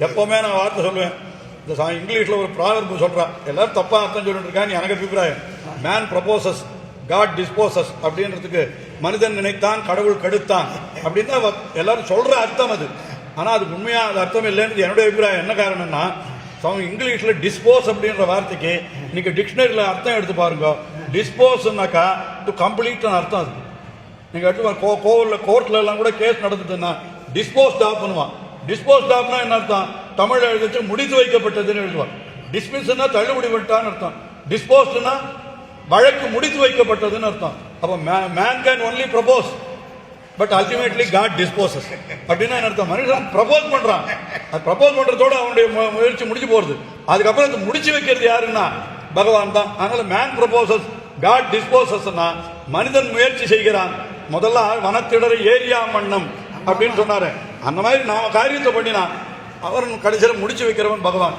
எப்பவுமே நான் வார்த்தை சொல்லுவேன். இந்த சா- இங்கிலீஷில் ஒரு ப்ராவர்பு சொல்றான் எல்லாரும் தப்பாக அர்த்தம் சொல்லிட்டு இருக்காங்க எனக்கு அபிப்பிராயம். மேன் ப்ரப்போசஸ் காட் டிஸ்போசஸ் அப்படின்றதுக்கு மனிதன் நினைத்தான் கடவுள் கெடுத்தான் அப்படின்னு தான் எல்லாரும் சொல்கிற அர்த்தம் அது. ஆனால் அதுக்கு உண்மையாக அது அர்த்தம் இல்லைன்றது என்னுடைய அபிப்பிராயம். என்ன காரணம்னா அவங்க இங்கிலீஷில் டிஸ்போஸ் அப்படின்ற வார்த்தைக்கு நீங்கள் டிக்ஷனரியில் அர்த்தம் எடுத்து பாருங்க. டிஸ்போஸ்னாக்கா டு கம்ப்ளீட்னு அர்த்தம் அது. நீங்கள் எடுத்து கோ கோவில்ல கோர்ட்ல எல்லாம் கூட கேஸ் நடந்துட்டுன்னா டிஸ்போஸ்ட் ஆஃப் பண்ணுவான். டிஸ்போஸ் டாப்னா என்ன அர்த்தம்? தமிழ் எழுதிச்சு முடித்து வைக்கப்பட்டதுன்னு எழுதுவான் டிஸ்மிஸ்னா தள்ளுபடி பண்ணிட்டான்னு அர்த்தம். டிஸ்போஸ்னா வழக்கு முடித்து வைக்கப்பட்டதுன்னு அர்த்தம். அப்போ man can only propose but ultimately God disposes அப்படின்னா என்ன அர்த்தம்? மனுஷன் ப்ரப்போஸ் பண்றான். அது ப்ரப்போஸ் பண்றதோட அவனுடைய முயற்சி முடிஞ்சு போறது. அதுக்கப்புறம் அது முடிச்சு வைக்கிறது யாருன்னா? பகவான் தான். அதனால மேன் ப்ரப்போசஸ் காட் டிஸ்போசஸ்னா மனிதன் முயற்சி செய்கிறான். முதல்ல வனத்திடரை ஏரியா மன்னம் அப்படின்னு சொன்னாரு. அந்த மாதிரி நாம காரியத்தை பண்ணினா அவர் கடைசியில் முடிச்சு வைக்கிறவன் பகவான்.